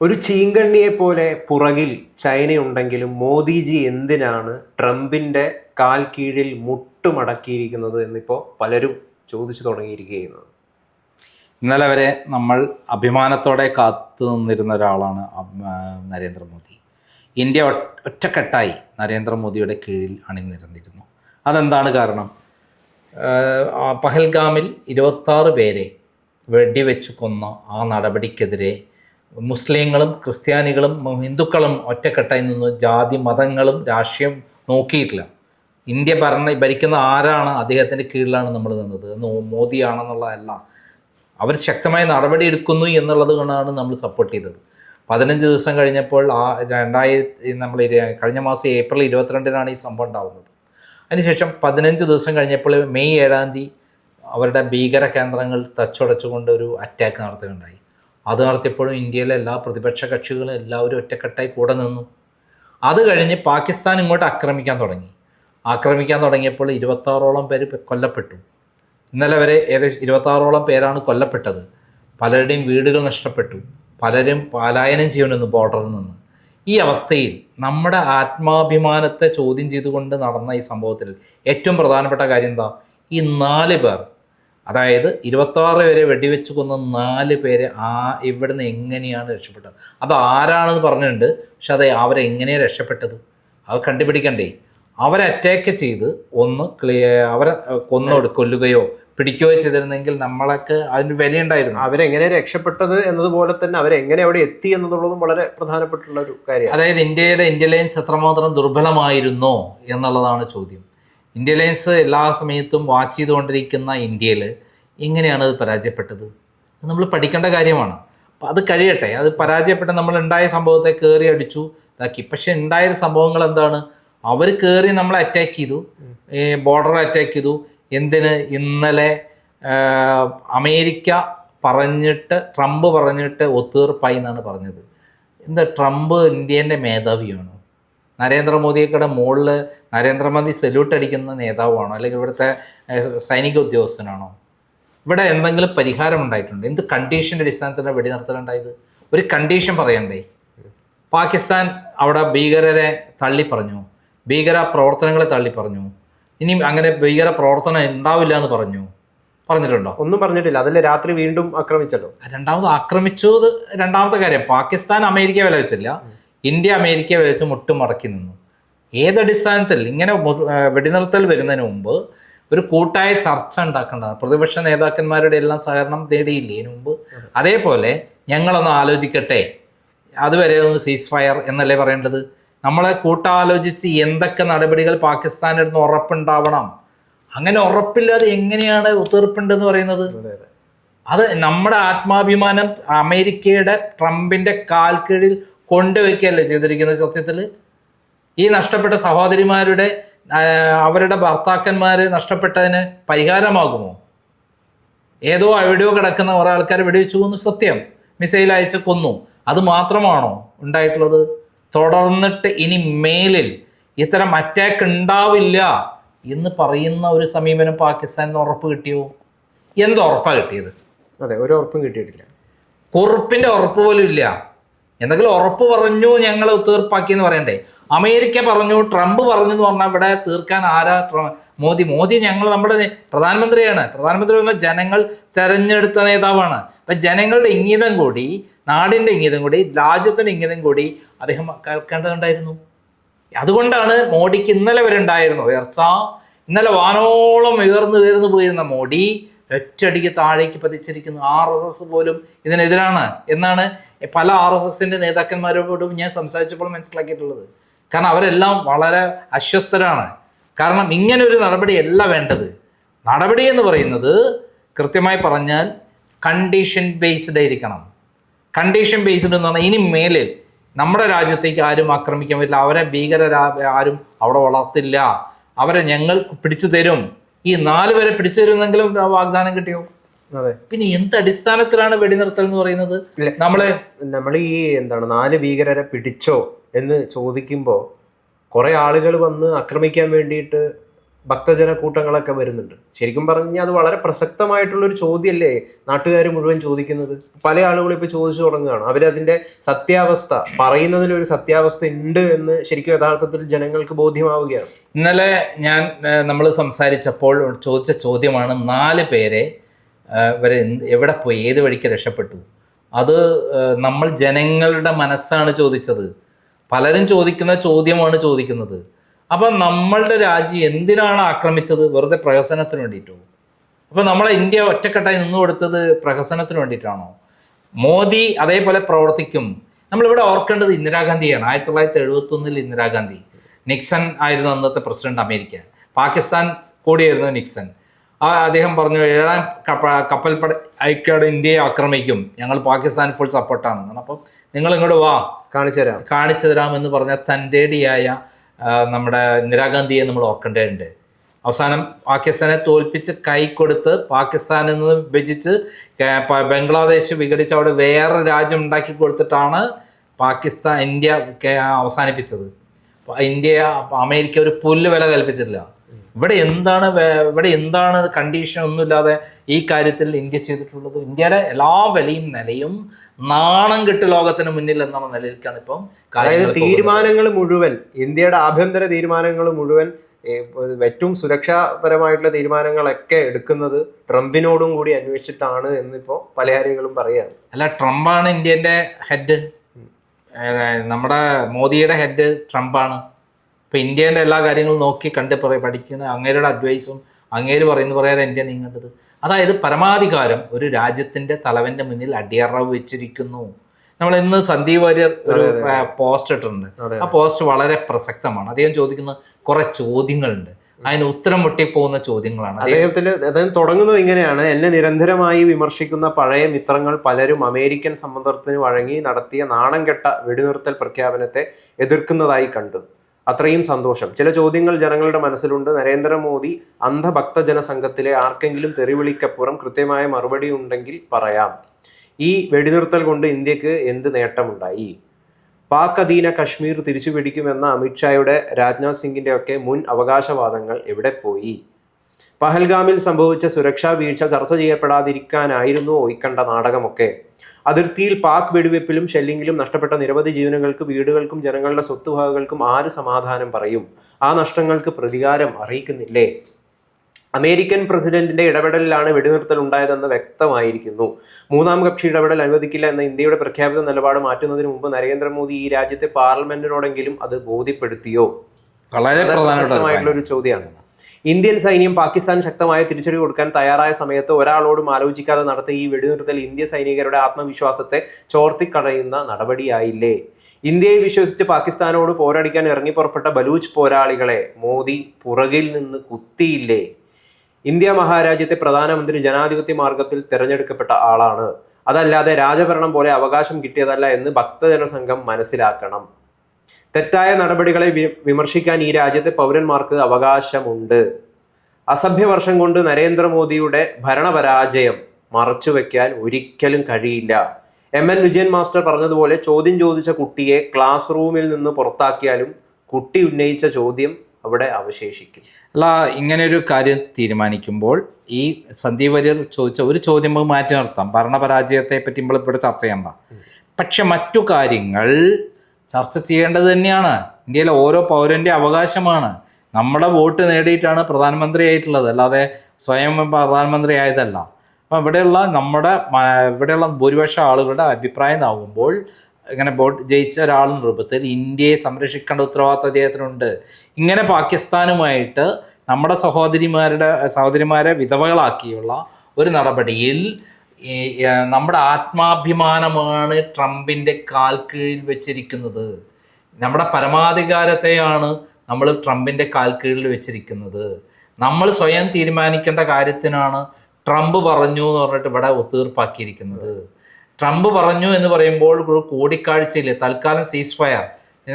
ഒരു ചീങ്കണ്ണിയെ പോലെ പുറകിൽ ചൈനയുണ്ടെങ്കിലും മോദിജി എന്തിനാണ് ട്രംപിന്റെ കാൽ കീഴിൽ മുട്ടുമടക്കിയിരിക്കുന്നത് എന്നിപ്പോൾ പലരും ചോദിച്ചു തുടങ്ങിയിരിക്കുകയാണ്. ഇന്നലെ വരെ നമ്മൾ അഭിമാനത്തോടെ കാത്തു നിന്നിരുന്ന ഒരാളാണ് നരേന്ദ്രമോദി. ഇന്ത്യ ഒറ്റക്കെട്ടായി നരേന്ദ്രമോദിയുടെ കീഴിൽ അണിനിരന്നിരുന്നു. അതെന്താണ് കാരണം? പഹൽഗാമിൽ ഇരുപത്താറ് പേരെ വെടിവെച്ചു കൊന്ന ആ നടപടിക്കെതിരെ മുസ്ലിങ്ങളും ക്രിസ്ത്യാനികളും ഹിന്ദുക്കളും ഒറ്റക്കെട്ടായി നിന്ന് ജാതി മതങ്ങളും രാഷ്ട്രീയം നോക്കിയിട്ടില്ല. ഇന്ത്യ ഭരണ ഭരിക്കുന്ന ആരാണ് അദ്ദേഹത്തിന്റെ കീഴിലാണ് നമ്മൾ നിന്നത്? മോദിയാണെന്നുള്ളതല്ല. അവർ ശക്തമായ നടപടി എടുക്കുന്നു എന്നുള്ളത് കൊണ്ടാണ് നമ്മൾ സപ്പോർട്ട് ചെയ്തത്. പതിനഞ്ച് ദിവസം കഴിഞ്ഞപ്പോൾ ആ രണ്ടായിരത്തി നമ്മൾ കഴിഞ്ഞ മാസം ഏപ്രിൽ ഇരുപത്തിരണ്ടിനാണ് ഈ സംഭവം ഉണ്ടാകുന്നത് അതിനുശേഷം പതിനഞ്ച് ദിവസം കഴിഞ്ഞപ്പോൾ മെയ് ഏഴാം തീയതി അവരുടെ ഭീകര കേന്ദ്രങ്ങൾ തച്ചുടച്ചുകൊണ്ട് ഒരു അറ്റാക്ക് നടത്തുകയുണ്ടായി. അത് നടത്തിയപ്പോഴും ഇന്ത്യയിലെ എല്ലാ പ്രതിപക്ഷ കക്ഷികളും എല്ലാവരും ഒറ്റക്കെട്ടായി കൂടെ നിന്നു. അത് കഴിഞ്ഞ് പാകിസ്ഥാൻ ഇങ്ങോട്ട് ആക്രമിക്കാൻ തുടങ്ങി. ആക്രമിക്കാൻ തുടങ്ങിയപ്പോൾ ഇരുപത്താറോളം പേര് കൊല്ലപ്പെട്ടു. ഇന്നലെ വരെ ഏകദേശം ഇരുപത്താറോളം പേരാണ് കൊല്ലപ്പെട്ടത്. പലരുടെയും വീടുകൾ നഷ്ടപ്പെട്ടു. പലരും പലായനം ചെയ്യണമെന്ന് ബോർഡറിൽ നിന്ന്. ഈ അവസ്ഥയിൽ നമ്മുടെ ആത്മാഭിമാനത്തെ ചോദ്യം ചെയ്തുകൊണ്ട് നടന്ന ഈ സംഭവത്തിൽ ഏറ്റവും പ്രധാനപ്പെട്ട കാര്യം എന്താ? ഈ നാല് പേർ അതായത് ഇരുപത്താറ് പേരെ വെടിവെച്ച് കൊന്ന നാല് പേരെ ആ ഇവിടുന്ന് എങ്ങനെയാണ് രക്ഷപ്പെട്ടത്? അത് ആരാണെന്ന് പറഞ്ഞിട്ടുണ്ട്. പക്ഷെ അത് അവരെങ്ങനെയാണ് രക്ഷപ്പെട്ടത്? അത് കണ്ടുപിടിക്കണ്ടേ. അവരെ അറ്റാക്ക് ചെയ്ത് ഒന്ന് ക്ലിയ അവരെ കൊന്നോട് കൊല്ലുകയോ പിടിക്കുകയോ ചെയ്തിരുന്നെങ്കിൽ നമ്മളൊക്കെ അതിന് വിലയുണ്ടായിരുന്നു. അവരെങ്ങനെ രക്ഷപ്പെട്ടത് എന്നതുപോലെ തന്നെ അവരെങ്ങനെ അവിടെ എത്തി എന്നതുള്ളതും വളരെ പ്രധാനപ്പെട്ടുള്ള ഒരു കാര്യം അതായത് ഇന്ത്യയുടെ ഇന്റലിജൻസ് എത്രമാത്രം ദുർബലമായിരുന്നോ എന്നുള്ളതാണ് ചോദ്യം. ഇന്റലിജൻസ് എല്ലാ സമയത്തും വാച്ച് ചെയ്തുകൊണ്ടിരിക്കുന്ന ഇന്ത്യയിൽ എങ്ങനെയാണ് അത് പരാജയപ്പെട്ടത്? നമ്മൾ പഠിക്കേണ്ട കാര്യമാണ്. അപ്പം അത് കഴിയട്ടെ. അത് പരാജയപ്പെട്ട നമ്മൾ ഉണ്ടായ സംഭവത്തെ കയറി അടിച്ചു ഇതാക്കി. പക്ഷെ ഉണ്ടായ സംഭവങ്ങൾ എന്താണ്? അവർ കയറി നമ്മളെ അറ്റാക്ക് ചെയ്തു. ബോർഡർ അറ്റാക്ക് ചെയ്തു. എന്തിന്? ഇന്നലെ അമേരിക്ക പറഞ്ഞിട്ട് ട്രംപ് പറഞ്ഞിട്ട് ഒത്തീർപ്പായി എന്നാണ് പറഞ്ഞത്. എന്താ ട്രംപ് ഇന്ത്യന്റെ മേധാവിയാണോ? നരേന്ദ്രമോദിയൊക്കെ മുകളിൽ നരേന്ദ്രമോദി സല്യൂട്ട് അടിക്കുന്ന നേതാവാണോ? അല്ലെങ്കിൽ ഇവിടുത്തെ സൈനിക ഉദ്യോഗസ്ഥനാണോ? ഇവിടെ എന്തെങ്കിലും പരിഹാരം ഉണ്ടായിട്ടുണ്ട്? എന്ത് കണ്ടീഷന്റെ അടിസ്ഥാനത്തിലാണ് വെടിനിർത്തലുണ്ടായത് ഒരു കണ്ടീഷൻ പറയണ്ടേ? പാകിസ്ഥാൻ അവിടെ ഭീകരരെ തള്ളി പറഞ്ഞു. ഭീകര പ്രവർത്തനങ്ങളെ തള്ളി പറഞ്ഞു. ഇനി അങ്ങനെ ഭീകര പ്രവർത്തനം ഉണ്ടാവില്ല എന്ന് പറഞ്ഞു. പറഞ്ഞിട്ടുണ്ടോ? ഒന്നും പറഞ്ഞിട്ടില്ല. അതല്ലേ രാത്രി വീണ്ടും ആക്രമിച്ചല്ലോ? രണ്ടാമത് ആക്രമിച്ചത് രണ്ടാമത്തെ കാര്യം. പാകിസ്ഥാൻ അമേരിക്ക വില വെച്ചില്ല ഇന്ത്യ അമേരിക്ക വെച്ച് മുട്ടുമടക്കി നിന്നു. ഏതടിസ്ഥാനത്തിൽ ഇങ്ങനെ വെടിനിർത്തൽ വരുന്നതിന് മുമ്പ് ഒരു കൂട്ടായ ചർച്ച ഉണ്ടാക്കേണ്ടതാണ്. പ്രതിപക്ഷ നേതാക്കന്മാരുടെ എല്ലാം സഹകരണം തേടിയില്ലേ ഇതിനു മുമ്പ്? അതേപോലെ ഞങ്ങളൊന്ന് ആലോചിക്കട്ടെ. അതുവരെ ഒന്ന് സീസ് ഫയർ എന്നല്ലേ പറയേണ്ടത്? നമ്മളെ കൂട്ടാലോചിച്ച് എന്തൊക്കെ നടപടികൾ പാകിസ്ഥാനിടുന്ന് ഉറപ്പുണ്ടാവണം? അങ്ങനെ ഉറപ്പില്ലാതെ എങ്ങനെയാണ് ഒത്തീർപ്പുണ്ടെന്ന് പറയുന്നത്? അതെ നമ്മുടെ ആത്മാഭിമാനം അമേരിക്കയുടെ ട്രംപിന്റെ കാൽ കീഴിൽ കൊണ്ടുവയ്ക്കുകയല്ലേ ചെയ്തിരിക്കുന്നത് സത്യത്തിൽ? ഈ നഷ്ടപ്പെട്ട സഹോദരിമാരുടെ അവരുടെ ഭർത്താക്കന്മാർ നഷ്ടപ്പെട്ടതിന് പരിഹാരമാകുമോ? ഏതോ എവിടെയോ കിടക്കുന്ന കുറേ ആൾക്കാർ വെടിവെച്ചു എന്ന് സത്യം. മിസൈൽ അയച്ച് കൊന്നു. അത് മാത്രമാണോ ഉണ്ടായിട്ടുള്ളത്? തുടർന്നിട്ട് ഇനി മേലിൽ ഇത്തരം അറ്റാക്ക് ഉണ്ടാവില്ല എന്ന് പറയുന്ന ഒരു സമീപനം പാകിസ്ഥാനിൽ ഉറപ്പ് കിട്ടിയോ? എന്തോ ഉറപ്പാണ് കിട്ടിയത്? അതെ ഒരു ഉറപ്പും കിട്ടിയിട്ടില്ല. കുറുപ്പിന്റെ ഉറപ്പ് പോലും ഇല്ല. എന്തെങ്കിലും ഉറപ്പ് പറഞ്ഞു ഞങ്ങൾ തീർപ്പാക്കി എന്ന് പറയണ്ടേ. അമേരിക്ക പറഞ്ഞു ട്രംപ് പറഞ്ഞു എന്ന് പറഞ്ഞാൽ ഇവിടെ തീർക്കാൻ ആരാ മോദി. മോദി ഞങ്ങൾ നമ്മുടെ പ്രധാനമന്ത്രിയാണ്. പ്രധാനമന്ത്രി എന്ന ജനങ്ങൾ തെരഞ്ഞെടുത്ത നേതാവാണ്. അപ്പം ജനങ്ങളുടെ ഇംഗിതം കൂടി നാടിന്റെ ഇംഗിതം കൂടി രാജ്യത്തിന്റെ ഇംഗിതം കൂടി അദ്ദേഹം കേൾക്കേണ്ടതുണ്ടായിരുന്നു. അതുകൊണ്ടാണ് മോഡിക്ക് ഇന്നലെ വരെ ഉണ്ടായിരുന്നു ഉയർച്ച. ഇന്നലെ വാനോളം ഉയർന്നു ഉയർന്നു പോയിരുന്ന മോഡി ഒറ്റയടിക്ക് താഴേക്ക് പതിച്ചിരിക്കുന്നു. ആർ എസ് എസ് പോലും ഇതിനെതിരാണ്. എന്നാണ് പല ആർ എസ് എസിന്റെ നേതാക്കന്മാരോടും ഞാൻ സംസാരിച്ചപ്പോൾ മനസ്സിലാക്കിയിട്ടുള്ളത്. കാരണം അവരെല്ലാം വളരെ അസ്വസ്ഥരാണ്. കാരണം ഇങ്ങനെ ഒരു നടപടിയല്ല വേണ്ടത്. നടപടി എന്ന് പറയുന്നത് കൃത്യമായി പറഞ്ഞാൽ കണ്ടീഷൻ ബേസ്ഡ് ആയിരിക്കണം. കണ്ടീഷൻ ബേസ്ഡ് എന്ന് പറഞ്ഞാൽ ഇനി മേലിൽ നമ്മുടെ രാജ്യത്തേക്ക് ആരും ആക്രമിക്കാൻ പറ്റില്ല. അവരെ ഭീകര ആരും അവിടെ വളർത്തില്ല. അവരെ ഞങ്ങൾ പിടിച്ചു തരും. ഈ നാല് പേരെ പിടിച്ചു തരുമെന്നെങ്കിലും വാഗ്ദാനം കിട്ടിയോ? അതെ. പിന്നെ എന്ത് അടിസ്ഥാനത്തിലാണ് വെടിനിർത്തൽ എന്ന് പറയുന്നത്? നമ്മളെ നമ്മൾ ഈ എന്താണ് നാല് ഭീകരരെ പിടിച്ചോ എന്ന് ചോദിക്കുമ്പോൾ കുറെ ആളുകൾ വന്ന് ആക്രമിക്കാൻ വേണ്ടിയിട്ട് ഭക്തജന കൂട്ടങ്ങളൊക്കെ വരുന്നുണ്ട്. ശരിക്കും പറഞ്ഞാൽ അത് വളരെ പ്രസക്തമായിട്ടുള്ളൊരു ചോദ്യമല്ലേ നാട്ടുകാർ മുഴുവൻ ചോദിക്കുന്നത്? പല ആളുകളും ഇപ്പോൾ ചോദിച്ചു തുടങ്ങുകയാണ്. അവരതിന്റെ സത്യാവസ്ഥ പറയുന്നതിൽ ഒരു സത്യാവസ്ഥ ഉണ്ട് എന്ന് ശരിക്കും യഥാർത്ഥത്തിൽ ജനങ്ങൾക്ക് ബോധ്യമാവുകയാണ്. ഇന്നലെ ഞാൻ നമ്മൾ സംസാരിച്ചപ്പോൾ ചോദിച്ച ചോദ്യമാണ് നാല് പേരെ ഇവരെ എവിടെ പോയി ഏത് വഴിക്ക് രക്ഷപ്പെട്ടു? അത് നമ്മൾ ജനങ്ങളുടെ മനസ്സാണ് ചോദിച്ചത്. പലരും ചോദിക്കുന്ന ചോദ്യമാണ് ചോദിക്കുന്നത്. അപ്പം നമ്മളുടെ രാജ്യം എന്തിനാണ് ആക്രമിച്ചത്? വെറുതെ പ്രഹസനത്തിന് വേണ്ടിയിട്ടോ? അപ്പോൾ നമ്മളെ ഇന്ത്യ ഒറ്റക്കെട്ടായി നിന്ന് കൊടുത്തത് പ്രഹസനത്തിന് വേണ്ടിയിട്ടാണോ? മോദി അതേപോലെ പ്രവർത്തിക്കും. നമ്മളിവിടെ ഓർക്കേണ്ടത് ഇന്ദിരാഗാന്ധിയാണ്. ആയിരത്തി തൊള്ളായിരത്തി എഴുപത്തി ഒന്നിൽ ഇന്ദിരാഗാന്ധി. നിക്സൺ ആയിരുന്നു അന്നത്തെ പ്രസിഡന്റ് അമേരിക്ക. പാകിസ്ഥാൻ കൂടിയായിരുന്നു നിക്സൺ. ആ അദ്ദേഹം പറഞ്ഞു ഏഴാം കപ്പ കപ്പൽപ്പട അയക്കാട് ഇന്ത്യയെ ആക്രമിക്കും. ഞങ്ങൾ പാകിസ്ഥാൻ ഫുൾ സപ്പോർട്ടാണ് അപ്പം നിങ്ങൾ ഇങ്ങോട്ട് വാ. കാണിച്ചു തരാം കാണിച്ചു തരാം എന്ന് പറഞ്ഞ തന്റെടിയായ നമ്മുടെ ഇന്ദിരാഗാന്ധിയെ നമ്മൾ ഓർക്കേണ്ടതുണ്ട്. അവസാനം പാകിസ്ഥാനെ തോൽപ്പിച്ച് കൈ കൊടുത്ത് പാകിസ്ഥാനിൽ നിന്ന് വിഭജിച്ച് ബംഗ്ലാദേശ് വിഘടിച്ച് അവിടെ വേറെ രാജ്യം ഉണ്ടാക്കി കൊടുത്തിട്ടാണ് പാകിസ്ഥാൻ ഇന്ത്യ അവസാനിപ്പിച്ചത്. ഇന്ത്യ അമേരിക്ക ഒരു പുല്ല് വില കൽപ്പിച്ചിട്ടില്ല. ഇവിടെ എന്താണ് ഇവിടെ എന്താണ് കണ്ടീഷൻ ഒന്നുമില്ലാതെ ഈ കാര്യത്തിൽ ഇന്ത്യ ചെയ്തിട്ടുള്ളത്? ഇന്ത്യയുടെ എല്ലാ വിലയും നിലയും നാണം കെട്ട് ലോകത്തിന് മുന്നിൽ എന്നുള്ള നിലയിലേക്കാണ് ഇപ്പം അതായത് തീരുമാനങ്ങൾ മുഴുവൻ ഇന്ത്യയുടെ ആഭ്യന്തര തീരുമാനങ്ങൾ മുഴുവൻ ഏറ്റവും സുരക്ഷാപരമായിട്ടുള്ള തീരുമാനങ്ങളൊക്കെ എടുക്കുന്നത് ട്രംപിനോടും കൂടി അന്വേഷിച്ചിട്ടാണ് എന്നിപ്പോ പല കാര്യങ്ങളും പറയാണ് അല്ല ട്രംപാണ് ഇന്ത്യന്റെ ഹെഡ് നമ്മുടെ മോദിയുടെ ഹെഡ് ട്രംപാണ്. ഇപ്പം ഇന്ത്യയുടെ എല്ലാ കാര്യങ്ങളും നോക്കി കണ്ട് പറയും പഠിക്കുന്ന അങ്ങേരുടെ അഡ്വൈസും അങ്ങേര് പറയുന്ന പറയാൻ ഇന്ത്യ നീങ്ങേണ്ടത്. അതായത് പരമാധികാരം ഒരു രാജ്യത്തിന്റെ തലവന്റെ മുന്നിൽ അടിയറവ് വെച്ചിരിക്കുന്നു. നമ്മൾ ഇന്ന് സന്ദീപ് വാര്യർ ഒരു പോസ്റ്റ് ഇട്ടിട്ടുണ്ട്. ആ പോസ്റ്റ് വളരെ പ്രസക്തമാണ്. അദ്ദേഹം ചോദിക്കുന്ന കുറെ ചോദ്യങ്ങളുണ്ട്. അതിന് ഉത്തരം മുട്ടിപ്പോകുന്ന ചോദ്യങ്ങളാണ്. അദ്ദേഹം അദ്ദേഹത്തിന് അദ്ദേഹം തുടങ്ങുന്നത് ഇങ്ങനെയാണ്. എന്നെ നിരന്തരമായി വിമർശിക്കുന്ന പഴയ മിത്രങ്ങൾ പലരും അമേരിക്കൻ സമ്മർദ്ദത്തിന് വഴങ്ങി നടത്തിയ നാണം കെട്ട വെടിനിർത്തൽ പ്രഖ്യാപനത്തെ എതിർക്കുന്നതായി കണ്ടു. അത്രയും സന്തോഷം. ചില ചോദ്യങ്ങൾ ജനങ്ങളുടെ മനസ്സിലുണ്ട്. നരേന്ദ്രമോദി അന്ധഭക്തജന സംഘത്തിലെ ആർക്കെങ്കിലും തെറിവിളിക്കപ്പുറം കൃത്യമായ മറുപടി ഉണ്ടെങ്കിൽ പറയാം. ഈ വെടിനിർത്തൽ കൊണ്ട് ഇന്ത്യയ്ക്ക് എന്ത് നേട്ടമുണ്ടായി? പാക് അധീന കശ്മീർ തിരിച്ചു പിടിക്കുമെന്ന അമിത്ഷായുടെ രാജ്നാഥ് സിംഗിന്റെ ഒക്കെ മുൻ അവകാശവാദങ്ങൾ എവിടെ പോയി? പഹൽഗാമിൽ സംഭവിച്ച സുരക്ഷാ വീഴ്ച ചർച്ച ചെയ്യപ്പെടാതിരിക്കാനായിരുന്നു ഒയ്ക്കണ്ട നാടകമൊക്കെ. അതിർത്തിയിൽ പാക് വെടിവെപ്പിലും ഷെല്ലിങ്ങിലും നഷ്ടപ്പെട്ട നിരവധി ജീവനുകൾക്ക് വീടുകൾക്കും ജനങ്ങളുടെ സ്വത്തുവകകൾക്കും ആര് സമാധാനം പറയും? ആ നഷ്ടങ്ങൾക്ക് പ്രതികാരം അറിയിക്കുന്നില്ലേ? അമേരിക്കൻ പ്രസിഡന്റിന്റെ ഇടപെടലിലാണ് വെടിനിർത്തൽ ഉണ്ടായതെന്ന് വ്യക്തമായിരിക്കുന്നു. മൂന്നാം കക്ഷി ഇടപെടൽ അനുവദിക്കില്ല എന്ന ഇന്ത്യയുടെ പ്രഖ്യാപിത നിലപാട് മാറ്റുന്നതിന് മുമ്പ് നരേന്ദ്രമോദി ഈ രാജ്യത്തെ പാർലമെന്റിനോടെങ്കിലും അത് ബോധ്യപ്പെടുത്തിയോ? വളരെ പ്രസക്തമായിട്ടുള്ള ഒരു ചോദ്യമാണ്. ഇന്ത്യൻ സൈന്യം പാകിസ്ഥാൻ ശക്തമായ തിരിച്ചടി കൊടുക്കാൻ തയ്യാറായ സമയത്ത് ഒരാളോടും ആലോചിക്കാതെ നടത്തിയ ഈ വെടിനിർത്തൽ ഇന്ത്യ സൈനികരുടെ ആത്മവിശ്വാസത്തെ ചോർത്തിക്കളയുന്ന നടപടിയായില്ലേ? ഇന്ത്യയെ വിശ്വസിച്ച് പാകിസ്ഥാനോട് പോരാടിക്കാൻ ഇറങ്ങി പുറപ്പെട്ട ബലൂച്ച് പോരാളികളെ മോദി പുറകിൽ നിന്ന് കുത്തിയില്ലേ? ഇന്ത്യ മഹാരാജ്യത്തെ പ്രധാനമന്ത്രി ജനാധിപത്യ മാർഗത്തിൽ തിരഞ്ഞെടുക്കപ്പെട്ട ആളാണ്. അതല്ലാതെ രാജഭരണം പോലെ അവകാശം കിട്ടിയതല്ല എന്ന് ഭക്തജനസംഘം മനസ്സിലാക്കണം. തെറ്റായ നടപടികളെ വിമർശിക്കാൻ ഈ രാജ്യത്തെ പൗരന്മാർക്ക് അവകാശമുണ്ട്. അസഭ്യ വർഷം കൊണ്ട് നരേന്ദ്രമോദിയുടെ ഭരണപരാജയം മറച്ചുവെക്കാൻ ഒരിക്കലും കഴിയില്ല. എം. എൻ. വിജയൻ മാസ്റ്റർ പറഞ്ഞതുപോലെ ചോദ്യം ചോദിച്ച കുട്ടിയെ ക്ലാസ് റൂമിൽ നിന്ന് പുറത്താക്കിയാലും കുട്ടി ഉന്നയിച്ച ചോദ്യം അവിടെ അവശേഷിക്കും. അല്ല ഇങ്ങനെ ഒരു കാര്യം തീരുമാനിക്കുമ്പോൾ ഈ സന്ദീപ് വര്യർ ചോദിച്ച ഒരു ചോദ്യം മാറ്റി നിർത്താം. ഭരണപരാജയത്തെ പറ്റി നമ്മൾ ഇവിടെ ചർച്ച ചെയ്യണ്ട. പക്ഷെ മറ്റു കാര്യങ്ങൾ ചർച്ച ചെയ്യേണ്ടത് തന്നെയാണ്. ഇന്ത്യയിലെ ഓരോ പൗരന്റെ അവകാശമാണ്. നമ്മുടെ വോട്ട് നേടിയിട്ടാണ് പ്രധാനമന്ത്രി ആയിട്ടുള്ളത് അല്ലാതെ സ്വയം പ്രധാനമന്ത്രി ആയതല്ല അപ്പം ഇവിടെയുള്ള നമ്മുടെ ഇവിടെയുള്ള ഭൂരിപക്ഷം ആളുകളുടെ അഭിപ്രായം ആകുമ്പോൾ ഇങ്ങനെ വോട്ട് ജയിച്ച ഒരാളെന്ന രൂപത്തിൽ ഇന്ത്യയെ സംരക്ഷിക്കേണ്ട ഉത്തരവാദിത്തം അദ്ദേഹത്തിനുണ്ട്. ഇങ്ങനെ പാകിസ്ഥാനുമായിട്ട് നമ്മുടെ സഹോദരിമാരുടെ സഹോദരിമാരെ വിധവകളാക്കിയുള്ള ഒരു നടപടിയിൽ ഈ, നമ്മുടെ ആത്മാഭിമാനമാണ് ട്രംപിന്റെ കാൽക്കീഴിൽ കീഴിൽ വെച്ചിരിക്കുന്നത്. നമ്മുടെ പരമാധികാരത്തെയാണ് നമ്മൾ ട്രംപിന്റെ കാൽക്കീഴിൽ കീഴിൽ വെച്ചിരിക്കുന്നത്. നമ്മൾ സ്വയം തീരുമാനിക്കേണ്ട കാര്യത്തിനാണ് ട്രംപ് പറഞ്ഞു എന്ന് പറഞ്ഞിട്ട് ഇവിടെ ഒത്തീർപ്പാക്കിയിരിക്കുന്നത് ട്രംപ് പറഞ്ഞു എന്ന് പറയുമ്പോൾ ഒരു കൂടിക്കാഴ്ചയിൽ തൽക്കാലം സീസ് ഫയർ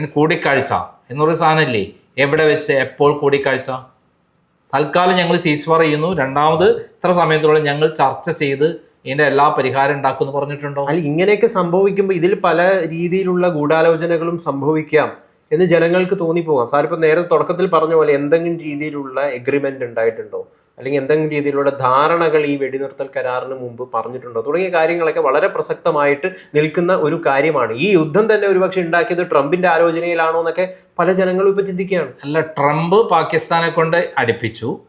കൂടിക്കാഴ്ച എന്നൊരു സാധനമല്ലേ? എവിടെ വെച്ച് എപ്പോൾ കൂടിക്കാഴ്ച? തൽക്കാലം ഞങ്ങൾ സീസ് ഫയർ ചെയ്യുന്നു. രണ്ടാമത് ഇത്ര സമയത്തോളം ഞങ്ങൾ ചർച്ച ചെയ്ത് ഇതിന്റെ എല്ലാ പരിഹാരം ഉണ്ടാക്കും എന്ന് പറഞ്ഞിട്ടുണ്ടോ? അല്ല ഇങ്ങനെയൊക്കെ സംഭവിക്കുമ്പോൾ ഇതിൽ പല രീതിയിലുള്ള ഗൂഢാലോചനകളും സംഭവിക്കാം എന്ന് ജനങ്ങൾക്ക് തോന്നിപ്പോകാം. സാർ ഇപ്പൊ നേരത്തെ തുടക്കത്തിൽ പറഞ്ഞ പോലെ എന്തെങ്കിലും രീതിയിലുള്ള എഗ്രിമെന്റ് ഉണ്ടായിട്ടുണ്ടോ? അല്ലെങ്കിൽ എന്തെങ്കിലും രീതിയിലുള്ള ധാരണകൾ ഈ വെടിനിർത്തൽ കരാറിന് മുമ്പ് പറഞ്ഞിട്ടുണ്ടോ? തുടങ്ങിയ കാര്യങ്ങളൊക്കെ വളരെ പ്രസക്തമായിട്ട് നിൽക്കുന്ന ഒരു കാര്യമാണ്. ഈ യുദ്ധം തന്നെ ഒരുപക്ഷെ ഉണ്ടാക്കിയത് ട്രംപിന്റെ ആലോചനയിലാണോ എന്നൊക്കെ പല ജനങ്ങളും ഇപ്പൊ ചിന്തിക്കുകയാണ്. അല്ല ട്രംപ് പാകിസ്ഥാനെ കൊണ്ട് അടുപ്പിച്ചു.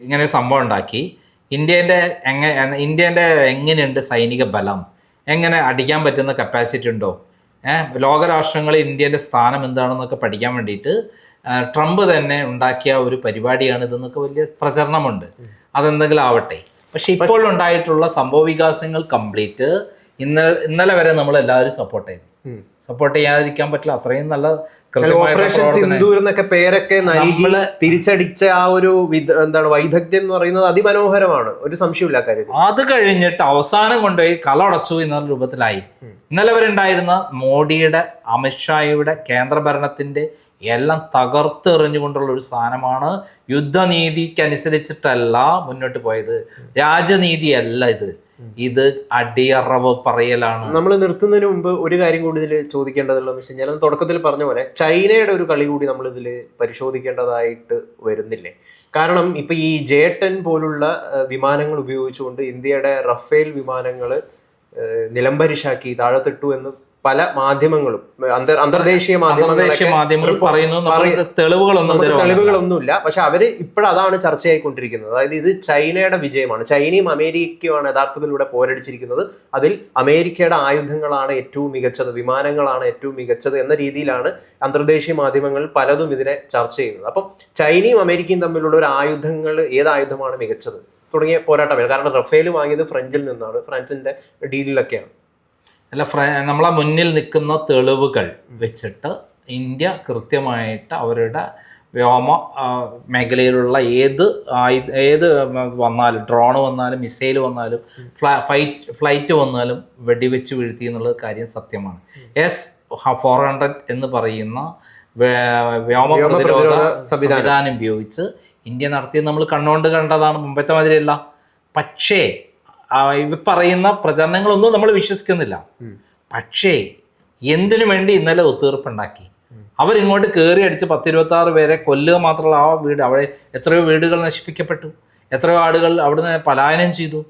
ഇങ്ങനെ സംഭവം ഉണ്ടാക്കി. ഇന്ത്യന്റെ എങ്ങനെ ഇന്ത്യന്റെ എങ്ങനെയുണ്ട് സൈനിക ബലം? എങ്ങനെ അടിക്കാൻ പറ്റുന്ന കപ്പാസിറ്റി ഉണ്ടോ? ലോകരാഷ്ട്രങ്ങളിൽ ഇന്ത്യന്റെ സ്ഥാനം എന്താണെന്നൊക്കെ പഠിക്കാൻ വേണ്ടിയിട്ട് ട്രംപ് തന്നെ ഉണ്ടാക്കിയ ഒരു പരിപാടിയാണ് ഇതെന്നൊക്കെ വലിയ പ്രചരണമുണ്ട്. അതെന്തെങ്കിലും ആവട്ടെ. പക്ഷെ ഇപ്പോൾ ഉണ്ടായിട്ടുള്ള സംഭവ വികാസങ്ങൾ കംപ്ലീറ്റ് ഇന്നലെ ഇന്നലെ വരെ നമ്മൾ എല്ലാവരും സപ്പോർട്ട് ചെയ്തു. സപ്പോർട്ട് ചെയ്യാതിരിക്കാൻ പറ്റില്ല. അത്രയും നല്ല ഓപ്പറേഷൻ സിന്ദൂർ എന്നൊക്കെ പേരൊക്കെ നൽകി തിരിച്ചടിച്ച ആ ഒരു എന്താണ് വൈദഗ്ധ്യം എന്ന് പറയുന്നത് അതിമനോഹരമാണ്. ഒരു സംശയമില്ല കാര്യം അത് കഴിഞ്ഞിട്ട് അവസാനം കൊണ്ടുപോയി കളടച്ചു എന്ന രൂപത്തിലായി. ഇന്നലെ വരെ ഉണ്ടായിരുന്ന മോഡിയുടെ അമിത്ഷായുടെ കേന്ദ്ര ഭരണത്തിന്റെ എല്ലാം തകർത്തെറിഞ്ഞുകൊണ്ടുള്ള ഒരു സാധനമാണ് യുദ്ധനീതിക്കനുസരിച്ചിട്ടല്ല മുന്നോട്ട് പോയത്. രാജനീതിയല്ല ഇത്. ഇത് അടിയറവ് പറയലാണ്. നമ്മൾ നിർത്തുന്നതിന് മുമ്പ് ഒരു കാര്യം കൂടി ഇതിൽ ചോദിക്കേണ്ടതുള്ളതെന്ന് വെച്ച് കഴിഞ്ഞാൽ തുടക്കത്തിൽ പറഞ്ഞ പോലെ ചൈനയുടെ ഒരു കളി കൂടി നമ്മൾ ഇതിൽ പരിശോധിക്കേണ്ടതായിട്ട് വരുന്നില്ലേ? കാരണം ഇപ്പൊ ഈ ജെ ടെൻ പോലുള്ള വിമാനങ്ങൾ ഉപയോഗിച്ചുകൊണ്ട് ഇന്ത്യയുടെ റഫേൽ വിമാനങ്ങൾ നിലംപരിശാക്കി താഴത്തിട്ടു എന്ന് പല മാധ്യമങ്ങളും അന്തർ അന്തർദേശീയ അന്തർദേശീയ മാധ്യമങ്ങൾ പറയുന്നു തെളിവുകളൊന്നും. തെളിവുകളൊന്നുമില്ല. പക്ഷെ അവർ ഇപ്പോഴതാണ് ചർച്ചയായിക്കൊണ്ടിരിക്കുന്നത്. അതായത് ഇത് ചൈനയുടെ വിജയമാണ്. ചൈനയും അമേരിക്കയുമാണ് യഥാർത്ഥത്തിൽ ഇവിടെ പോരടിച്ചിരിക്കുന്നത്. അതിൽ അമേരിക്കയുടെ ആയുധങ്ങളാണ് ഏറ്റവും മികച്ചത് വിമാനങ്ങളാണ് ഏറ്റവും മികച്ചത് എന്ന രീതിയിലാണ് അന്തർദേശീയ മാധ്യമങ്ങൾ പലതും ഇതിനെ ചർച്ച ചെയ്യുന്നത്. അപ്പം ചൈനയും അമേരിക്കയും തമ്മിലുള്ള ഒരു ആയുധങ്ങൾ ഏത് ആയുധമാണ് മികച്ചത്? തുടങ്ങിയ പോരാട്ടമാണ് കാരണം റഫേൽ വാങ്ങിയത് ഫ്രഞ്ചിൽ നിന്നാണ് ഫ്രാൻസിന്റെ ഡീലിലൊക്കെയാണ്. അല്ല ഫ്ര നമ്മളെ മുന്നിൽ നിൽക്കുന്ന തെളിവുകൾ വെച്ചിട്ട് ഇന്ത്യ കൃത്യമായിട്ട് അവരുടെ വ്യോമ മേഖലയിലുള്ള ഏത് ഏത് വന്നാലും ഡ്രോൺ വന്നാലും മിസൈൽ വന്നാലും ഫ്ലാ ഫൈറ്റ് ഫ്ലൈറ്റ് വന്നാലും വെടിവെച്ച് വീഴ്ത്തി എന്നുള്ള കാര്യം സത്യമാണ് എസ് ഫോർ ഹൺഡ്രഡ് എന്ന് പറയുന്ന വ്യോമ പ്രതിരോധ സംവിധാനം. ഉപയോഗിച്ച് ഇന്ത്യ നടത്തിയത് നമ്മൾ കണ്ണുകൊണ്ട് കണ്ടതാണ് മുമ്പത്തെ മാതിരിയല്ല പക്ഷേ ഇവ പറയുന്ന പ്രചരണങ്ങളൊന്നും നമ്മൾ വിശ്വസിക്കുന്നില്ല. പക്ഷേ എന്തിനു വേണ്ടി ഇന്നലെ ഒത്തുതീർപ്പുണ്ടാക്കി? അവരിങ്ങോട്ട് കയറി അടിച്ച് പത്തിരുപത്തി ആറ് പേരെ കൊല്ലുക മാത്രമല്ല ആ വീട് അവിടെ എത്രയോ വീടുകൾ നശിപ്പിക്കപ്പെട്ടു. എത്രയോ ആളുകൾ അവിടുന്ന് പലായനം ചെയ്തു.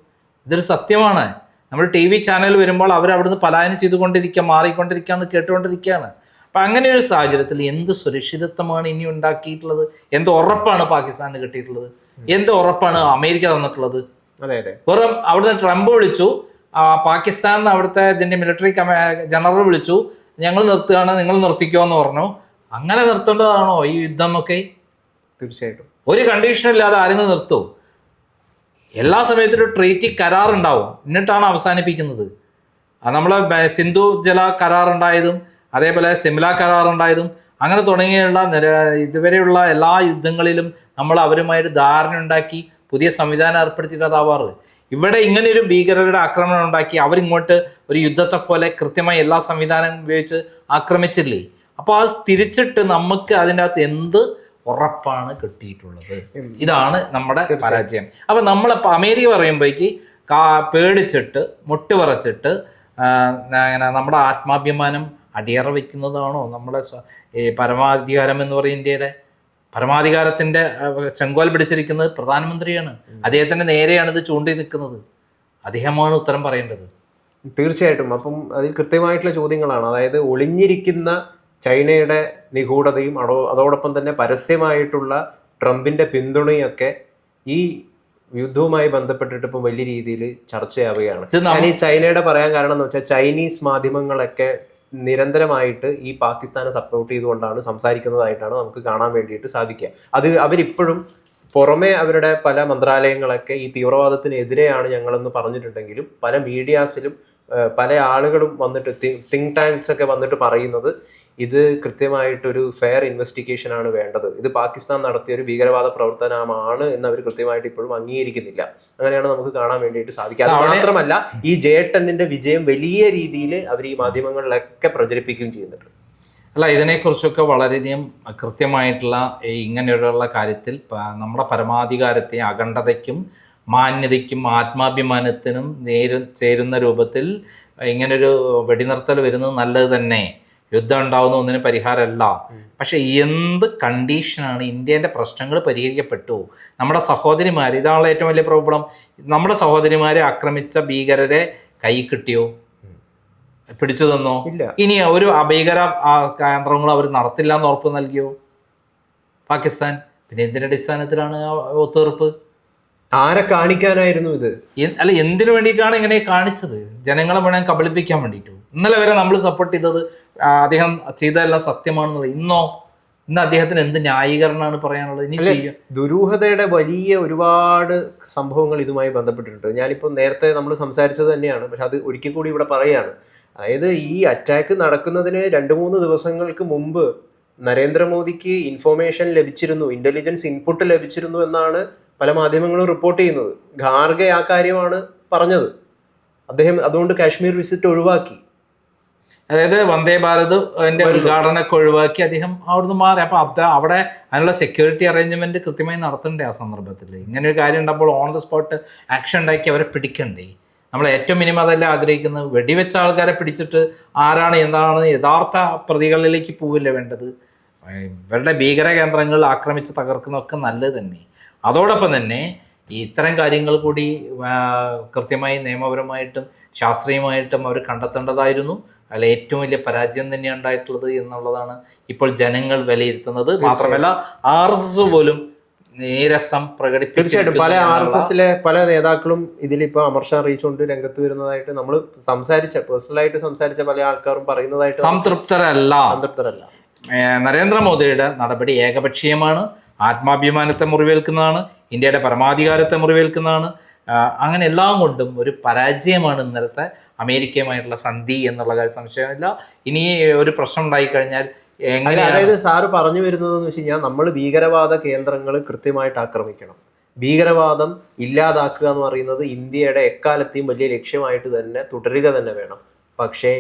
ഇതൊരു സത്യമാണ്. നമ്മൾ ടി വി ചാനൽ വരുമ്പോൾ അവർ അവിടുന്ന് പലായനം ചെയ്തുകൊണ്ടിരിക്കുക മാറിക്കൊണ്ടിരിക്കുകയാണ് കേട്ടുകൊണ്ടിരിക്കുകയാണ്. അപ്പം അങ്ങനെ ഒരു സാഹചര്യത്തിൽ എന്ത് സുരക്ഷിതത്വമാണ് ഇനി ഉണ്ടാക്കിയിട്ടുള്ളത്? എന്ത് ഉറപ്പാണ് പാകിസ്ഥാന് കിട്ടിയിട്ടുള്ളത്? എന്ത് ഉറപ്പാണ് അമേരിക്ക തന്നിട്ടുള്ളത്? വെറും അവിടുന്ന് ട്രംപ് വിളിച്ചു. പാകിസ്ഥാനിൽ പാകിസ്ഥാൻ അവിടുത്തെ ഇതിന്റെ മിലിറ്ററി കമാ ജനറൽ വിളിച്ചു. ഞങ്ങൾ നിർത്തുകയാണ് നിങ്ങൾ നിർത്തിക്കോ എന്ന് പറഞ്ഞു. അങ്ങനെ നിർത്തേണ്ടതാണോ ഈ യുദ്ധം ഒക്കെ തീർച്ചയായിട്ടും. ഒരു കണ്ടീഷൻ ഇല്ലാതെ ആരെങ്കിലും നിർത്തും? എല്ലാ സമയത്തും ഒരു ട്രീറ്റി കരാർ ഉണ്ടാവും എന്നിട്ടാണ് അവസാനിപ്പിക്കുന്നത്. അത് നമ്മളെ സിന്ധു ജല കരാർ ഉണ്ടായതും അതേപോലെ സിംല കരാർ ഉണ്ടായതും അങ്ങനെ തുടങ്ങിയുള്ള ഇതുവരെയുള്ള എല്ലാ യുദ്ധങ്ങളിലും നമ്മൾ അവരുമായിട്ട് ധാരണ ഉണ്ടാക്കി പുതിയ സംവിധാനം ഏർപ്പെടുത്തിയിട്ടതാവാറ്. ഇവിടെ ഇങ്ങനെ ഒരു ഭീകരരുടെ ആക്രമണം ഉണ്ടാക്കി അവരിങ്ങോട്ട് ഒരു യുദ്ധത്തെ പോലെ കൃത്യമായി എല്ലാ സംവിധാനം ഉപയോഗിച്ച് ആക്രമിച്ചില്ലേ? അപ്പോൾ അത് തിരിച്ചിട്ട് നമുക്ക് അതിന്റെ അകത്ത് എന്ത് ഉറപ്പാണ് കിട്ടിയിട്ടുള്ളത്? ഇതാണ് നമ്മുടെ പരാജയം. അപ്പം നമ്മളിപ്പോൾ അമേരിക്ക പറയുമ്പോഴേക്ക് കാ പേടിച്ചിട്ട് മുട്ടുപറച്ചിട്ട് പറച്ചിട്ട് അങ്ങനെ നമ്മുടെ ആത്മാഭിമാനം അടിയറ വയ്ക്കുന്നതാണോ നമ്മുടെ പരമാധികാരം എന്ന് പറയുന്ന ഇന്ത്യയുടെ പരമാധികാരത്തിന്റെ ചെങ്കോൽ പിടിച്ചിരിക്കുന്നത് പ്രധാനമന്ത്രിയാണ്. അദ്ദേഹത്തിന്റെ നേരെയാണ് ഇത് ചൂണ്ടി നിൽക്കുന്നത്. അദ്ദേഹമാണ് ഉത്തരം പറയേണ്ടത്. തീർച്ചയായിട്ടും. അപ്പം അതിൽ കൃത്യമായിട്ടുള്ള ചോദ്യങ്ങളാണ്. അതായത് ഒളിഞ്ഞിരിക്കുന്ന ചൈനയുടെ നിഗൂഢതയും അതോ അതോടൊപ്പം തന്നെ പരസ്യമായിട്ടുള്ള ട്രംപിന്റെ പിന്തുണയൊക്കെ ഈ യുദ്ധവുമായി ബന്ധപ്പെട്ടിട്ട് ഇപ്പം വലിയ രീതിയിൽ ചർച്ചയാവുകയാണ്. ഞാൻ ഈ ചൈനയുടെ പറയാൻ കാരണം എന്ന് വെച്ചാൽ ചൈനീസ് മാധ്യമങ്ങളൊക്കെ നിരന്തരമായിട്ട് ഈ പാകിസ്ഥാനെ സപ്പോർട്ട് ചെയ്തുകൊണ്ടാണ് സംസാരിക്കുന്നതായിട്ടാണ് നമുക്ക് കാണാൻ വേണ്ടിയിട്ട് സാധിക്കുക. അത് അവരിപ്പോഴും പുറമെ അവരുടെ പല മന്ത്രാലയങ്ങളൊക്കെ ഈ തീവ്രവാദത്തിനെതിരെയാണ് ഞങ്ങളെന്ന് പറഞ്ഞിട്ടുണ്ടെങ്കിലും പല മീഡിയാസിലും പല ആളുകളും വന്നിട്ട് തിങ്ക് ടാങ്ക്സ് ഒക്കെ വന്നിട്ട് പറയുന്നത് ഇത് കൃത്യമായിട്ടൊരു ഫെയർ ഇൻവെസ്റ്റിഗേഷൻ ആണ് വേണ്ടത്. ഇത് പാകിസ്ഥാൻ നടത്തിയ ഒരു ഭീകരവാദ പ്രവർത്തനമാണ് എന്ന് അവർ കൃത്യമായിട്ട് ഇപ്പോഴും അംഗീകരിക്കുന്നില്ല. അങ്ങനെയാണ് നമുക്ക് കാണാൻ വേണ്ടിയിട്ട് സാധിക്കുക. മാത്രമല്ല ഈ ജയട്ടന്നിന്റെ ടെന്നിന്റെ വിജയം വലിയ രീതിയിൽ അവർ ഈ മാധ്യമങ്ങളിലൊക്കെ പ്രചരിപ്പിക്കുകയും ചെയ്യുന്നുണ്ട്. അല്ല ഇതിനെക്കുറിച്ചൊക്കെ വളരെയധികം കൃത്യമായിട്ടുള്ള ഇങ്ങനെയുള്ള കാര്യത്തിൽ നമ്മുടെ പരമാധികാരത്തെ അഖണ്ഡതയ്ക്കും മാന്യതയ്ക്കും ആത്മാഭിമാനത്തിനും നേരു ചേരുന്ന രൂപത്തിൽ ഇങ്ങനൊരു വെടിനിർത്തൽ വരുന്നത് നല്ലത് തന്നെ. യുദ്ധം ഉണ്ടാവുന്ന ഒന്നിന് പരിഹാരമല്ല. പക്ഷെ എന്ത് കണ്ടീഷനാണ് ഇന്ത്യന്റെ പ്രശ്നങ്ങൾ പരിഹരിക്കപ്പെട്ടു. നമ്മുടെ സഹോദരിമാർ ഇതാണല്ലോ ഏറ്റവും വലിയ പ്രോബ്ലം. നമ്മുടെ സഹോദരിമാരെ ആക്രമിച്ച ഭീകരരെ കൈ കിട്ടിയോ? പിടിച്ചു തന്നോ ഇല്ല. ഇനി ഒരു അഭീകര കേന്ദ്രങ്ങൾ അവർ നടത്തില്ല എന്ന് ഉറപ്പ് നൽകിയോ? പാകിസ്ഥാൻ? പിന്നെ എന്തിന്റെ അടിസ്ഥാനത്തിലാണ് ആ ഒത്തുതീർപ്പ്? ആരെ കാണിക്കാനായിരുന്നു ഇത്? അല്ല എന്തിനു വേണ്ടിയിട്ടാണ് ഇങ്ങനെ കാണിച്ചത്? ജനങ്ങളെ വേണേൽ കബളിപ്പിക്കാൻ വേണ്ടിയിട്ടു. ഇന്നലെ വരെ നമ്മൾ സപ്പോർട്ട് ചെയ്തത് അദ്ദേഹം ചെയ്തതെല്ലാം സത്യമാണെന്നുള്ള ഇന്നോ? ഇന്ന് അദ്ദേഹത്തിന് എന്ത് ന്യായീകരണമാണ് പറയാനുള്ളത്? ഇനി ചെയ്യുക ദുരൂഹതയുടെ വലിയ ഒരുപാട് സംഭവങ്ങൾ ഇതുമായി ബന്ധപ്പെട്ടിട്ടുണ്ട്. ഞാനിപ്പോൾ നേരത്തെ നമ്മൾ സംസാരിച്ചത് തന്നെയാണ്. പക്ഷെ അത് ഒരിക്കൽ കൂടി ഇവിടെ പറയാണ് അതായത് ഈ അറ്റാക്ക് നടക്കുന്നതിന് രണ്ട് മൂന്ന് ദിവസങ്ങൾക്ക് മുമ്പ് നരേന്ദ്രമോദിക്ക് ഇൻഫോർമേഷൻ ലഭിച്ചിരുന്നു ഇന്റലിജൻസ് ഇൻപുട്ട് ലഭിച്ചിരുന്നു എന്നാണ് പല മാധ്യമങ്ങളും റിപ്പോർട്ട് ചെയ്യുന്നത്. ഖാർഗെ ആ കാര്യമാണ് പറഞ്ഞത്. അദ്ദേഹം അതുകൊണ്ട് കാശ്മീർ വിസിറ്റ് ഒഴിവാക്കി. അതായത് വന്ദേ ഭാരത് അതിന്റെ ഉദ്ഘാടനമൊക്കെ ഒഴിവാക്കി അദ്ദേഹം അവിടുന്ന് മാറി. അപ്പൊ അവിടെ അതിനുള്ള സെക്യൂരിറ്റി അറേഞ്ച്മെന്റ് കൃത്യമായി നടത്തണ്ടേ ആ സന്ദർഭത്തിൽ ഇങ്ങനെ ഒരു കാര്യം ഉണ്ടാകുമ്പോൾ ഓൺ ദ സ്പോട്ട് ആക്ഷൻ ഉണ്ടാക്കി അവരെ പിടിക്കണ്ടേ? നമ്മൾ ഏറ്റവും മിനിമം അതല്ല ആഗ്രഹിക്കുന്നത്? വെടിവെച്ച ആൾക്കാരെ പിടിച്ചിട്ട് ആരാണ് എന്താണ് യഥാർത്ഥ പ്രതികളിലേക്ക് പോവില്ല വേണ്ടത്? ഇവരുടെ ഭീകര കേന്ദ്രങ്ങൾ ആക്രമിച്ച് തകർക്കുന്നതൊക്കെ നല്ലത് തന്നെ. അതോടൊപ്പം തന്നെ ഇത്തരം കാര്യങ്ങൾ കൂടി കൃത്യമായി നിയമപരമായിട്ടും ശാസ്ത്രീയമായിട്ടും അവർ കണ്ടെത്തേണ്ടതായിരുന്നു. അതിൽ ഏറ്റവും വലിയ പരാജയം തന്നെയാണ് ഉണ്ടായിട്ടുള്ളത് എന്നുള്ളതാണ് ഇപ്പോൾ ജനങ്ങൾ വിലയിരുത്തുന്നത്. മാത്രമല്ല ആർ എസ് എസ് പോലും നീരസം തീർച്ചയായിട്ടും. പല ആർ എസ് എസിലെ പല നേതാക്കളും ഇതിലിപ്പോ അമർഷ അറിയിച്ചുകൊണ്ട് രംഗത്ത് വരുന്നതായിട്ട് നമ്മൾ സംസാരിച്ച പേഴ്സണലായിട്ട് സംസാരിച്ച പല ആൾക്കാരും പറയുന്നതായിട്ട് സംതൃപ്തരല്ല. സംതൃപ്തരല്ല. നരേന്ദ്രമോദിയുടെ നടപടി ഏകപക്ഷീയമാണ് ആത്മാഭിമാനത്തെ മുറിവേൽക്കുന്നതാണ് ഇന്ത്യയുടെ പരമാധികാരത്തെ മുറിവേൽക്കുന്നതാണ്. അങ്ങനെ എല്ലാം കൊണ്ടും ഒരു പരാജയമാണ് ഇന്നലത്തെ അമേരിക്കയുമായിട്ടുള്ള സന്ധി എന്നുള്ള കാര്യം സംശയമില്ല. ഇനി ഒരു പ്രശ്നം ഉണ്ടായിക്കഴിഞ്ഞാൽ എങ്ങനെ അതായത് സാറ് പറഞ്ഞു വരുന്നതെന്ന് വെച്ച് കഴിഞ്ഞാൽ നമ്മൾ ഭീകരവാദ കേന്ദ്രങ്ങൾ കൃത്യമായിട്ട് ആക്രമിക്കണം. ഭീകരവാദം ഇല്ലാതാക്കുക എന്ന് പറയുന്നത് ഇന്ത്യയുടെ എക്കാലത്തെയും വലിയ ലക്ഷ്യമായിട്ട് തന്നെ തുടരുക തന്നെ വേണം. പക്ഷേ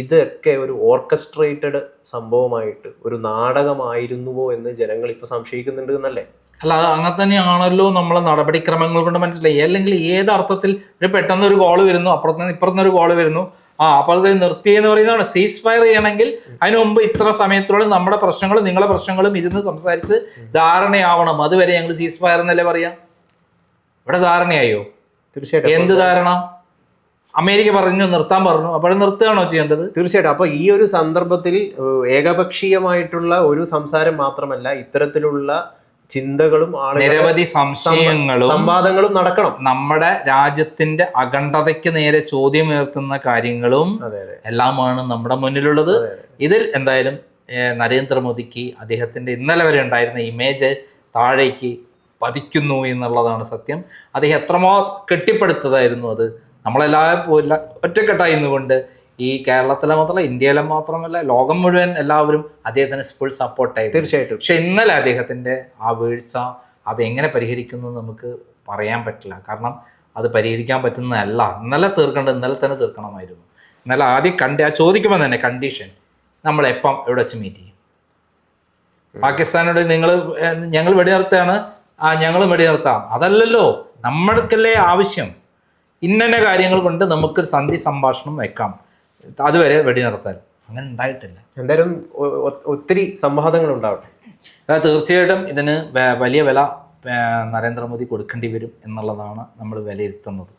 ഇതൊക്കെ ഒരു ഓർക്കസ്ട്രേറ്റഡ് സംഭവമായിട്ട് ഒരു നാടകമായിരുന്നുവോ എന്ന് ജനങ്ങൾ ഇപ്പൊ സംശയിക്കുന്നുണ്ട് എന്നല്ലേ? അല്ല അത് അങ്ങനെ തന്നെയാണല്ലോ നമ്മളെ നടപടിക്രമങ്ങൾ കൊണ്ട് മനസ്സിലായി. അല്ലെങ്കിൽ ഏത് അർത്ഥത്തിൽ ഒരു പെട്ടെന്ന് ഒരു കോൾ വരുന്നു അപ്പുറത്ത് നിന്ന് ഇപ്പുറത്തുനിന്ന് ഒരു കോൾ വരുന്നു. ആ അപ്പോൾ അത് നിർത്തി എന്ന് പറയുന്നതാണ്. സീസ് ഫയർ ചെയ്യണമെങ്കിൽ അതിനു മുമ്പ് ഇത്ര സമയത്തോളം നമ്മുടെ പ്രശ്നങ്ങളും നിങ്ങളെ പ്രശ്നങ്ങളും ഇരുന്ന് സംസാരിച്ച് ധാരണയാവണം. അതുവരെ ഞങ്ങൾ സീസ് ഫയർ എന്നല്ലേ പറയാം? ഇവിടെ ധാരണയായോ? തീർച്ചയായിട്ടും. എന്ത് ധാരണ? അമേരിക്ക പറഞ്ഞു നിർത്താൻ പറഞ്ഞു. അപ്പോൾ നിർത്തുകയാണോ ചെയ്യേണ്ടത്? തീർച്ചയായിട്ടും. അപ്പോൾ ഈ ഒരു സന്ദർഭത്തിൽ ഏകപക്ഷീയമായിട്ടുള്ള ഒരു സംസാരം മാത്രമല്ല ഇത്തരത്തിലുള്ള ചിന്തകളും നിരവധി സംശയങ്ങളും സംവാദങ്ങളും നടക്കണം. നമ്മുടെ രാജ്യത്തിന്റെ അഖണ്ഡതയ്ക്ക് നേരെ ചോദ്യം ഉയർത്തുന്ന കാര്യങ്ങളും എല്ലാമാണ് നമ്മുടെ മുന്നിലുള്ളത്. ഇതിൽ എന്തായാലും നരേന്ദ്രമോദിക്ക് അദ്ദേഹത്തിന്റെ ഇന്നലെ വരെ ഉണ്ടായിരുന്ന ഇമേജ് താഴേക്ക് പതിക്കുന്നു എന്നുള്ളതാണ് സത്യം. അദ്ദേഹം എത്രമാ കെട്ടിപ്പടുത്തതായിരുന്നു അത്. നമ്മളെല്ലാവരും പോല ഒറ്റക്കെട്ടായി നിന്നുകൊണ്ട് ഈ കേരളത്തിലെ മാത്രമല്ല ഇന്ത്യയിലെ മാത്രമല്ല ലോകം മുഴുവൻ എല്ലാവരും അദ്ദേഹത്തിന് ഫുൾ സപ്പോർട്ടായി തീർച്ചയായിട്ടും. പക്ഷെ ഇന്നലെ അദ്ദേഹത്തിന്റെ ആ വീഴ്ച അതെങ്ങനെ പരിഹരിക്കുന്നു നമുക്ക് പറയാൻ പറ്റില്ല. കാരണം അത് പരിഹരിക്കാൻ പറ്റുന്നതല്ല. ഇന്നലെ തീർക്കേണ്ടത് ഇന്നലെ തന്നെ തീർക്കണമായിരുന്നു. ഇന്നലെ ആദ്യം കണ്ടി ആ ചോദിക്കുമ്പോൾ തന്നെ കണ്ടീഷൻ നമ്മൾ എപ്പം എവിടെ വെച്ച് മീറ്റ് ചെയ്യും? പാകിസ്ഥാനോട് നിങ്ങൾ ഞങ്ങൾ വെടിനിർത്തുകയാണ്. ആ ഞങ്ങൾ വെടിനിർത്താം. അതല്ലല്ലോ. നമ്മൾക്കല്ലേ ആവശ്യം. ഇന്ന കാര്യങ്ങൾ കൊണ്ട് നമുക്കൊരു സന്ധി സംഭാഷണം വെക്കാം. അതുവരെ വെടി വെടിനിർത്താൻ അങ്ങനെ ഉണ്ടായിട്ടില്ല. എന്തായാലും ഒത്തിരി സംവാദങ്ങൾ ഉണ്ടാവട്ടെ. അതായത് തീർച്ചയായിട്ടും ഇതിന് വലിയ വില നരേന്ദ്രമോദി കൊടുക്കേണ്ടി വരും എന്നുള്ളതാണ് നമ്മൾ വിലയിരുത്തുന്നത്.